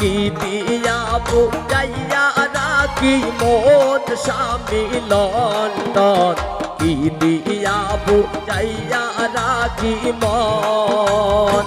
কি দিয়া বুঝাইয়া রাখি মন স্বামী লন্ডন। কি দিয়া বুঝাইয়া রাখি মন।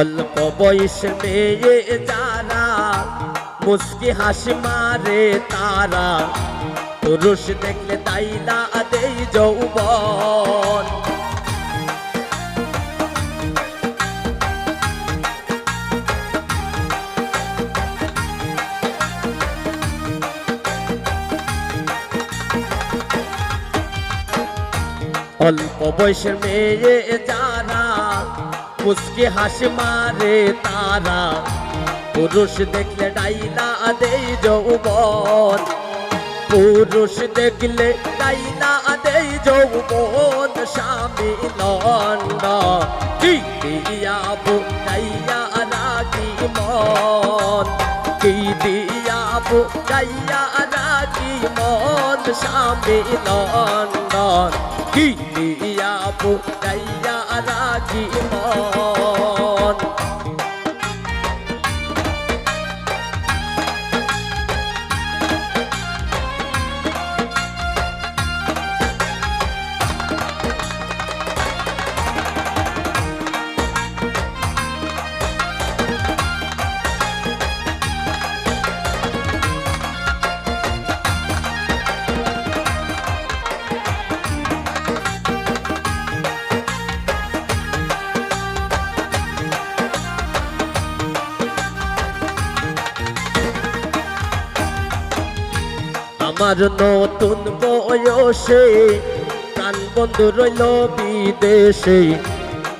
অল্প বয়স মেয়ে যারা, মুস্কি হাসি মারে তারা। পুরুষ দেখলে তাই না দেই যৌবন। অল্প বয়সের মেয়ে যারা মুস্কি হাসি মারে তারা। পুরুষ দেখলে ডাইলা দেই যৌবন। পুরুষ দেখলে ডাইলা দেই যৌবন, স্বামী লন্ড কি দিয়া বুঝাইয়া রাখি মন। কি দিয়া বুঝাইয়া রাখি মন, স্বামী লন্ডন কি দিয়া বুঝাইয়া রাখি মন আমার নতুন বয়সে প্রাণ বন্ধু রইল বিদেশে।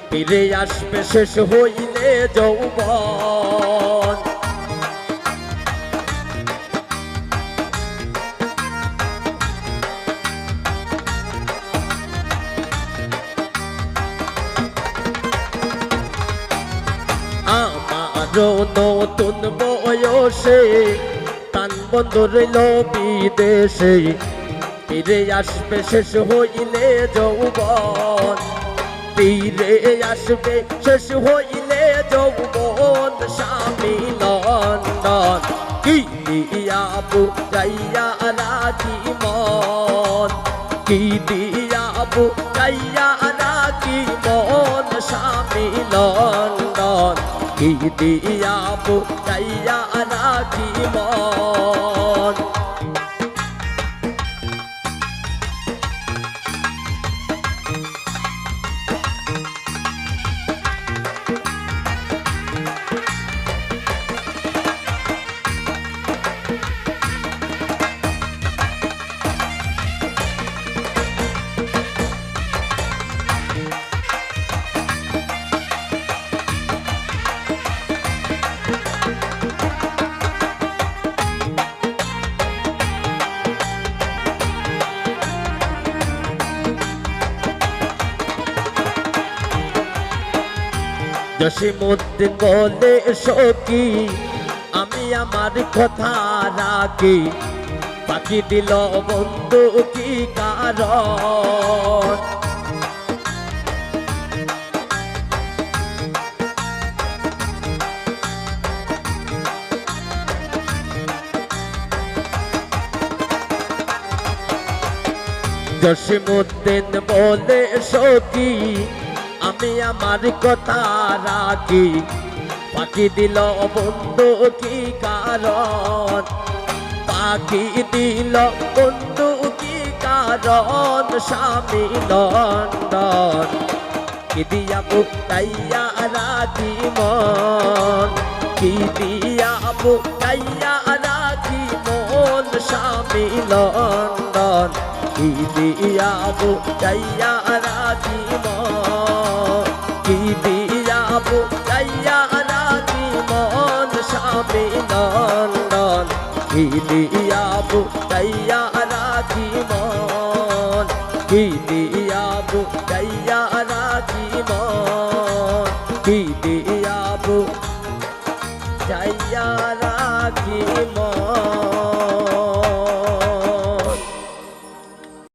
ফিরে আসবে শেষ হইলে যৌবন। আমারও নতুন বয়সে প্রাণ বন্ধ রইল বিদেশে। ফিরে আসবে শেষ হইলে যৌবন। ফিরে আসবে শেষ হইলে যৌবন, স্বামী লন্ডন কি দিয়া বুঝাইয়া রাখি মন। কি দিয়া বুঝাইয়া রাখি মন, স্বামী লন্ডন কি দিয়া বুঝাইয়া রাখি মন জসিমুদ্দিন বলে সখী আমি আমার কথা রাখি। বাকি দিল বন্ধু কি কারণ? জসিমুদ্দিন বলে সখী আমি আমার কথা রাখি। পাখি দিল বন্ধু, কি কারণ? পাখি দিল, বন্ধু, কি কারণ? স্বামী লন্ডন কি দিয়া বুকাইয়া রাখি মন? কি দিয়া বুকাইয়া রাখি মন, স্বামী লন্ডন কি দিয়া বুকাইয়া রাখি মন? দিয়া বুকাইয়া রাখি মন, স্বামী লন্ডন কি দিয়া বুকাইয়া রাখি মন কি দিয়াবু যাইয়া রাখি মন কি দিয়াবু যাইয়া রাখি মন।